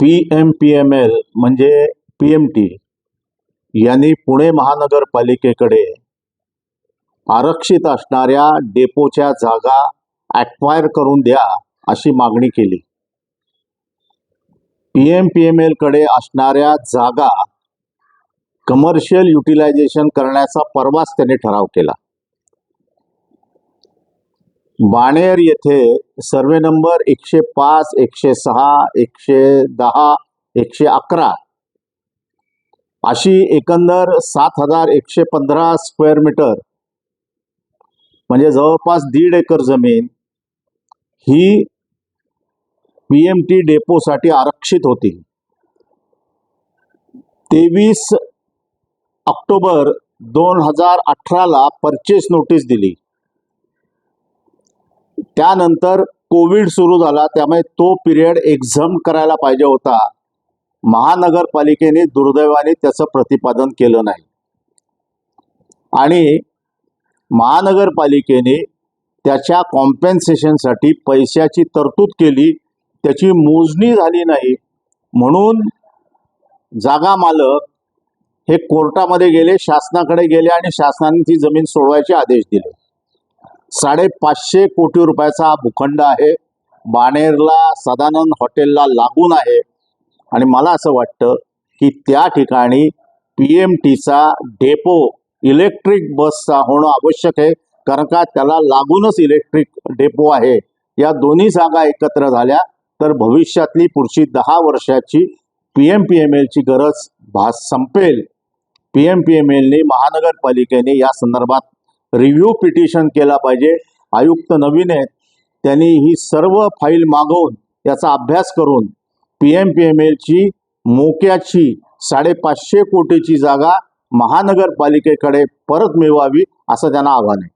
P M P M L म्हणजे P M T यांनी पुणे महानगरपालिकेकडे आरक्षित असणाऱ्या डेपोच्या जागा ॲक्वायर करून द्या अशी मागणी केली. पी एम पी एम एलकडे असणाऱ्या जागा कमर्शियल युटिलायझेशन करण्याचा परवाच त्यांनी ठराव केला. बाणेर येथे सर्वे नंबर एकशे पाच एकशे सहा एकशे दहा एकशे अकरा. अशी एकंदर सात हजार एकशे पंधरा स्क्वेअर मीटर. म्हणजे जवळपास दीड एकर जमीन ही पी एम टी डेपोसाठी आरक्षित होती. तेवीस ऑक्टोबर दोन हजार अठराला परचेस नोटीस दिली. त्यानंतर कोविड सुरू झाला त्यामुळे तो पिरियड एक्झाम करायला पाहिजे होता. महानगरपालिकेने दुर्दैवाने त्याचं प्रतिपादन केलं नाही. आणि महानगरपालिकेने त्याच्या कॉम्पेन्सेशनसाठी पैशाची तरतूद केली त्याची मोजणी झाली नाही. म्हणून जागा मालक हे कोर्टामध्ये गेले शासनाकडे गेले आणि शासनाने ती जमीन सोडवायचे आदेश दिले. साडेपाचशे कोटी रुपयाचा हा भूखंड आहे. बाणेरला सदानंद हॉटेलला लागून आहे. आणि मला असं वाटतं की त्या ठिकाणी पी एम टीचा डेपो इलेक्ट्रिक बसचा होणं आवश्यक आहे. कारण का? त्याला लागूनच इलेक्ट्रिक डेपो आहे. या दोन्ही जागा एकत्र झाल्या तर भविष्यातली पुढची दहा वर्षाची पी एम पी एम एलची गरज भास संपेल. पी एम पी एम एलने महानगरपालिकेने या संदर्भात रिव्ह्यू पिटिशन केला पाहिजे. आयुक्त नवीन आहेत. त्यांनी ही सर्व फाईल मागवून याचा अभ्यास करून पी एम पी एम एलची मोक्याची साडेपाचशे कोटीची जागा महानगरपालिकेकडे परत मिळवावी असं त्यांना आव्हान आहे.